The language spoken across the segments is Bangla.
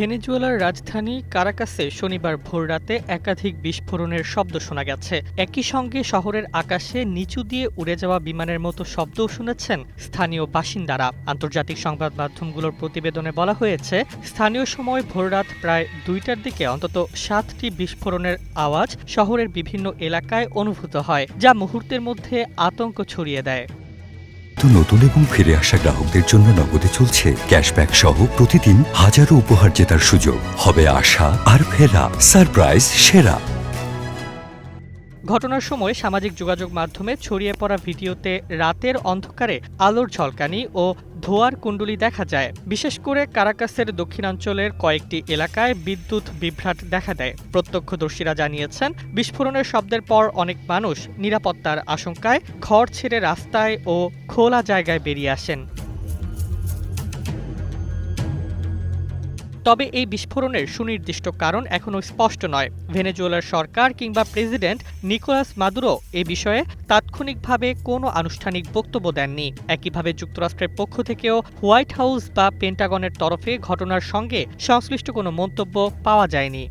ভেনেজুয়েলার রাজধানী কারাকাসে শনিবার ভোররাতে একাধিক বিস্ফোরণের শব্দ শোনা গেছে। একই সঙ্গে শহরের আকাশে নিচু দিয়ে উড়ে যাওয়া বিমানের মতো শব্দও শুনেছেন স্থানীয় বাসিন্দারা। আন্তর্জাতিক সংবাদ মাধ্যমগুলোর প্রতিবেদনে বলা হয়েছে, স্থানীয় সময় ভোররাত প্রায় দুইটার দিকে অন্তত সাতটি বিস্ফোরণের আওয়াজ শহরের বিভিন্ন এলাকায় অনুভূত হয়, যা মুহূর্তের মধ্যে আতঙ্ক ছড়িয়ে দেয়। তো নতুন এবং ফিরে আসা গ্রাহকদের জন্য নগদে চলছে ক্যাশব্যাক সহ প্রতিদিন হাজারো উপহার জেতার সুযোগ। হবে আশা আর ফেরা সারপ্রাইজ সেরা। ঘটনার সময় সামাজিক যোগাযোগ মাধ্যমে ছড়িয়ে পড়া ভিডিওতে রাতের অন্ধকারে আলোর ঝলকানি ও ধোয়ার কুণ্ডুলি দেখা যায়। বিশেষ করে কারাকাসের দক্ষিণাঞ্চলের কয়েকটি এলাকায় বিদ্যুৎ বিভ্রাট দেখা দেয়। প্রত্যক্ষদর্শীরা জানিয়েছেন, বিস্ফোরণের শব্দের পর অনেক মানুষ নিরাপত্তার আশঙ্কায় ঘর ছেড়ে রাস্তায় ও খোলা জায়গায় বেরিয়ে আসেন। তবে এই বিস্ফোরণের সুনির্দিষ্ট কারণ এখনও স্পষ্ট নয়। ভেনেজুয়েলার সরকার কিংবা প্রেসিডেন্ট নিকোলাস মাদুরো এ বিষয়ে তাৎক্ষণিকভাবে কোনো আনুষ্ঠানিক বক্তব্য দেননি। একইভাবে যুক্তরাষ্ট্রের পক্ষ থেকেও হোয়াইট হাউস বা পেন্টাগনের তরফে ঘটনার সঙ্গে সংশ্লিষ্ট কোনো মন্তব্য পাওয়া যায়নি।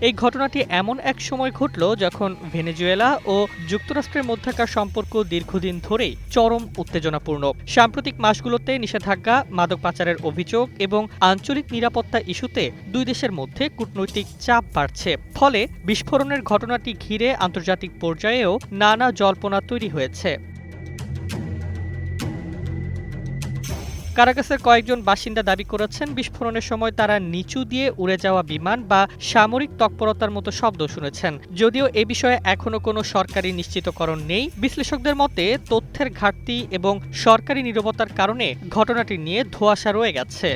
এই ঘটনাটি এমন এক সময় ঘটল যখন ভেনেজুয়েলা ও যুক্তরাষ্ট্রের মধ্যকার সম্পর্ক দীর্ঘদিন ধরেই চরম উত্তেজনাপূর্ণ। সাম্প্রতিক মাসগুলোতে নিষেধাজ্ঞা, মাদক পাচারের অভিযোগ এবং আঞ্চলিক নিরাপত্তা ইস্যুতে দুই দেশের মধ্যে কূটনৈতিক চাপ বাড়ছে। ফলে বিস্ফোরণের ঘটনাটি ঘিরে আন্তর্জাতিক পর্যায়েও নানা জল্পনা তৈরি হয়েছে। কারাকাসের কয়েকজন বাসিন্দা দাবি করেছেন, বিস্ফোরণের সময় তারা নিচু দিয়ে উড়ে যাওয়া বিমান বা সামরিক তৎপরতার মতো শব্দ শুনেছেন। যদিও এ বিষয়ে এখনও কোনো সরকারি নিশ্চিতকরণ নেই। বিশ্লেষকদের মতে, তথ্যের ঘাটতি এবং সরকারি নিরবতার কারণে ঘটনাটি নিয়ে ধোঁয়াশা রয়ে গেছে।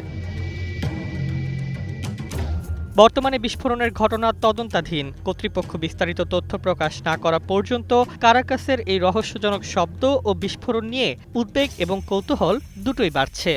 বর্তমানে বিস্ফোরণের ঘটনা তদন্তাধীন। কর্তৃপক্ষ বিস্তারিত তথ্য প্রকাশ না করা পর্যন্ত কারাকাসের এই রহস্যজনক শব্দ ও বিস্ফোরণ নিয়ে উদ্বেগ এবং কৌতূহল দুটোই বাড়ছে।